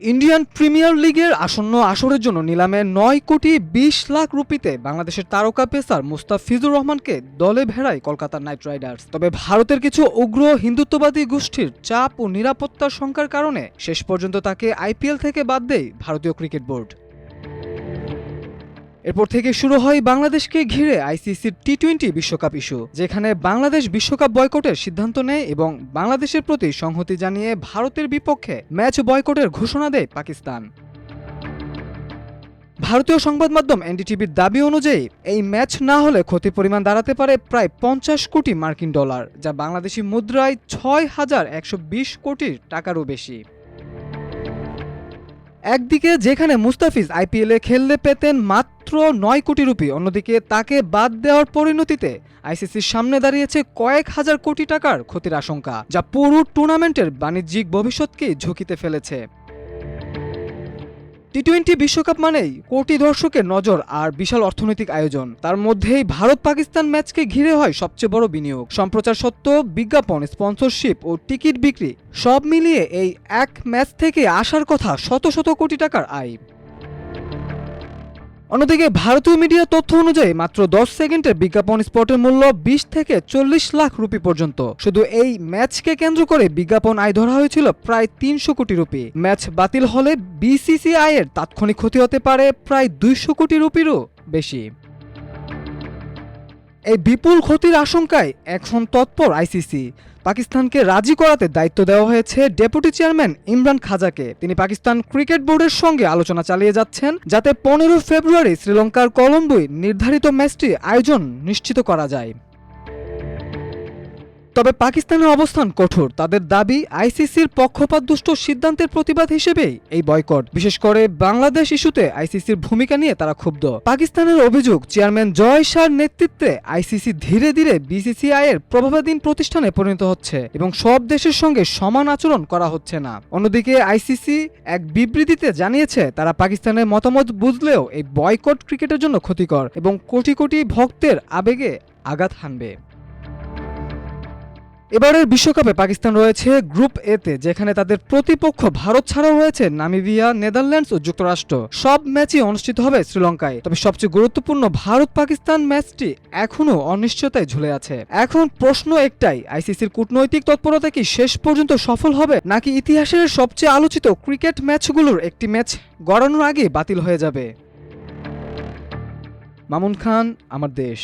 Indian premier লিগের আসন্ন আসরের জন্য নিলামে নয় কোটি বিশ লাখ রুপিতে বাংলাদেশের তারকা পেসার মুস্তাফিজুর রহমানকে দলে ভেড়ায় কলকাতা নাইট রাইডার্স। তবে ভারতের কিছু উগ্র হিন্দুত্ববাদী গোষ্ঠীর চাপ ও নিরাপত্তার শঙ্কার কারণে শেষ পর্যন্ত তাকে আইপিএল থেকে বাদ দেয় ভারতীয় ক্রিকেট বোর্ড। এরপর থেকে শুরু হয় বাংলাদেশকে ঘিরে আইসিসির টি টোয়েন্টি বিশ্বকাপ ইস্যু, যেখানে বাংলাদেশ বিশ্বকাপ বয়কটের সিদ্ধান্ত নেয় এবং বাংলাদেশের প্রতি সংহতি জানিয়ে ভারতের বিপক্ষে ম্যাচ বয়কটের ঘোষণা দেয় পাকিস্তান। ভারতীয় সংবাদ মাধ্যম এনডিটিভির দাবি অনুযায়ী, এই ম্যাচ না হলে ক্ষতির পরিমাণ দাঁড়াতে পারে প্রায় পঞ্চাশ কোটি মার্কিন ডলার, যা বাংলাদেশি মুদ্রায় ছয় হাজার একশো বিশ কোটি টাকারও বেশি। একদিকে যেখানে মুস্তাফিজ আইপিএলে খেললে পেতেন মাত্র নয় কোটি রুপি, অন্যদিকে তাকে বাদ দেওয়ার পরিণতিতে আইসিসির সামনে দাঁড়িয়েছে কয়েক হাজার কোটি টাকার ক্ষতির আশঙ্কা, যা পুরো টুর্নামেন্টের বাণিজ্যিক ভবিষ্যৎকেই ঝুঁকিতে ফেলেছে। টি টোয়েন্টি বিশ্বকাপ মানেই কোটি দর্শকের নজর আর বিশাল অর্থনৈতিক আয়োজন। তার মধ্যেই ভারত পাকিস্তান ম্যাচকে ঘিরে হয় সবচেয়ে বড় বিনিয়োগ। সম্প্রচার সত্ত্ব বিজ্ঞাপন, স্পন্সরশিপ ও টিকিট বিক্রি সব মিলিয়ে এই এক ম্যাচ থেকে আসার কথা শত শত কোটি টাকার আয়। অন্যদিকে ভারতীয় মিডিয়া তথ্য অনুযায়ী মাত্র দশ সেকেন্ডের বিজ্ঞাপন স্পটের মূল্য বিশ থেকে চল্লিশ লাখ রুপি পর্যন্ত। শুধু এই ম্যাচকে কেন্দ্র করে বিজ্ঞাপন আয় ধরা হয়েছিল প্রায় তিনশো কোটি রুপি। ম্যাচ বাতিল হলে বিসিসিআই এর তাৎক্ষণিক ক্ষতি হতে পারে প্রায় দুইশো কোটি রুপিরও বেশি। এই বিপুল ক্ষতির আশঙ্কায় এখন তৎপর আইসিসি। পাকিস্তানকে রাজি করাতে দায়িত্ব দেওয়া হয়েছে ডেপুটি চেয়ারম্যান ইমরান খাজাকে। তিনি পাকিস্তান ক্রিকেট বোর্ডের সঙ্গে আলোচনা চালিয়ে যাচ্ছেন, যাতে পনেরো ফেব্রুয়ারি শ্রীলঙ্কার কলম্বোয় নির্ধারিত ম্যাচটি আয়োজন নিশ্চিত করা যায়। তবে পাকিস্তানের অবস্থান কঠোর। তাদের দাবি, আইসিসির পক্ষপাতদুষ্ট সিদ্ধান্তের প্রতিবাদ হিসেবেই এই বয়কট। বিশেষ করে বাংলাদেশ ইস্যুতে আইসিসির ভূমিকা নিয়ে তারা ক্ষুব্ধ। পাকিস্তানের অভিযোগ, চেয়ারম্যান জয় শাহর নেতৃত্বে আইসিসি ধীরে ধীরে বিসিসিআই এর প্রভাবাধীন প্রতিষ্ঠানে পরিণত হচ্ছে এবং সব দেশের সঙ্গে সমান আচরণ করা হচ্ছে না। অন্যদিকে আইসিসি এক বিবৃতিতে জানিয়েছে, তারা পাকিস্তানের মতামত বুঝলেও এই বয়কট ক্রিকেটের জন্য ক্ষতিকর এবং কোটি কোটি ভক্তের আবেগে আঘাত হানবে। এবারের বিশ্বকাপে পাকিস্তান রয়েছে গ্রুপ এতে, যেখানে তাদের প্রতিপক্ষ ভারত ছাড়াও রয়েছে নামিবিয়া, নেদারল্যান্ডস ও যুক্তরাষ্ট্র। সব ম্যাচই অনুষ্ঠিত হবে শ্রীলঙ্কায়। তবে সবচেয়ে গুরুত্বপূর্ণ ভারত পাকিস্তান ম্যাচটি এখনও অনিশ্চয়তায় ঝুলে আছে। এখন প্রশ্ন একটাই, আইসিসির কূটনৈতিক তৎপরতা কি শেষ পর্যন্ত সফল হবে, নাকি ইতিহাসের সবচেয়ে আলোচিত ক্রিকেট ম্যাচগুলোর একটি ম্যাচ গড়ানোর আগে বাতিল হয়ে যাবে? মামুন খান, আমার দেশ।